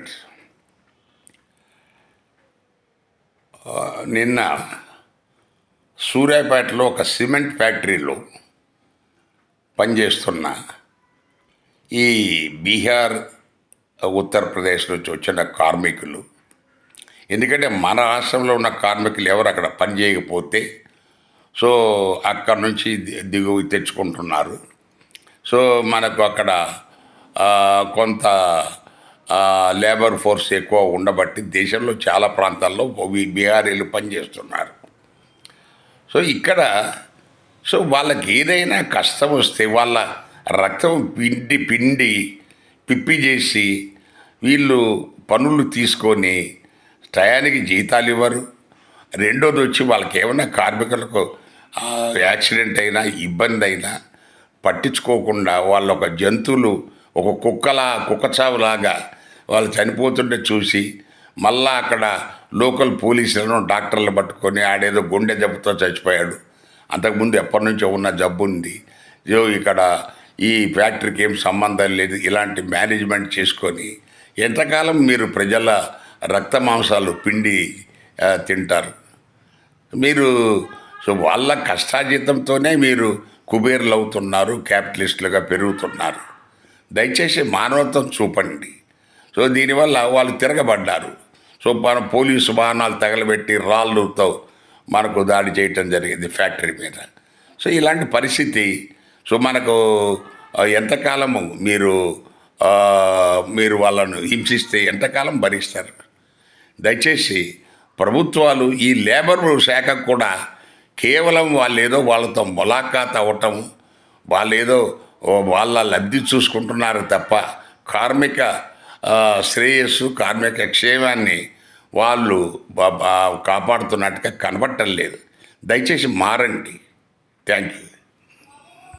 Friends నిన్న సూర్యాపేటలో ఒక సిమెంట్ ఫ్యాక్టరీలో పనిచేస్తున్న ఈ బీహార్ ఉత్తరప్రదేశ్ నుంచి వచ్చిన కార్మికులు. ఎందుకంటే మన రాష్ట్రంలో ఉన్న కార్మికులు ఎవరు అక్కడ పని చేయకపోతే సో అక్కడ నుంచి ది- దిగువ తెచ్చుకుంటున్నారు. సో మనకు అక్కడ కొంత లేబర్ ఫోర్స్ ఎక్కువ ఉండబట్టి దేశంలో చాలా ప్రాంతాల్లో బీహారీలు పనిచేస్తున్నారు. సో ఇక్కడ సో వాళ్ళకి ఏదైనా కష్టం వస్తే వాళ్ళ రక్తం పిండి పిండి పిప్పి చేసి వీళ్ళు పనులు తీసుకొని టయానికి జీతాలు ఇవ్వరు. రెండోది వచ్చి వాళ్ళకి ఏమైనా కార్మికులకు యాక్సిడెంట్ అయినా ఇబ్బంది అయినా పట్టించుకోకుండా వాళ్ళ ఒక జంతువులు ఒక కుక్కలా కుక్కచావులాగా వాళ్ళు చనిపోతుంటే చూసి మళ్ళా అక్కడ లోకల్ పోలీసులను డాక్టర్లు పట్టుకొని ఆడేదో గుండె జబ్బుతో చచ్చిపోయాడు. అంతకుముందు ఎప్పటి నుంచో ఉన్న జబ్బు ఉంది. యో ఇక్కడ ఈ ఫ్యాక్టరీకి ఏం సంబంధం లేదు. ఇలాంటి మేనేజ్మెంట్ చేసుకొని ఎంతకాలం మీరు ప్రజల రక్త మాంసాలు పిండి తింటారు? మీరు సో వాళ్ళ కష్టాజీతంతోనే మీరు కుబేర్లు అవుతున్నారు క్యాపిటలిస్టులుగా పెరుగుతున్నారు. దయచేసి మానవత్వం చూపండి. సో దీనివల్ల వాళ్ళు తిరగబడ్డారు. సో మన పోలీసు వాహనాలు తగలబెట్టి రాళ్ళతో మనకు దాడి చేయటం జరిగింది ఫ్యాక్టరీ మీద. సో ఇలాంటి పరిస్థితి సో మనకు ఎంతకాలము మీరు మీరు వాళ్ళను హింసిస్తే ఎంతకాలం భరిస్తారు? దయచేసి ప్రభుత్వాలు ఈ లేబర్ శాఖ కూడా కేవలం వాళ్ళు ఏదో వాళ్ళతో ములాఖాత్ అవ్వటం వాళ్ళు ఏదో వాళ్ళ లబ్ధి చూసుకుంటున్నారు తప్ప కార్మిక శ్రేయస్సు కార్మిక క్షేమాన్ని వాళ్ళు కాపాడుతున్నట్టుగా కనబడటం లేదు. దయచేసి మారండి. Thank you.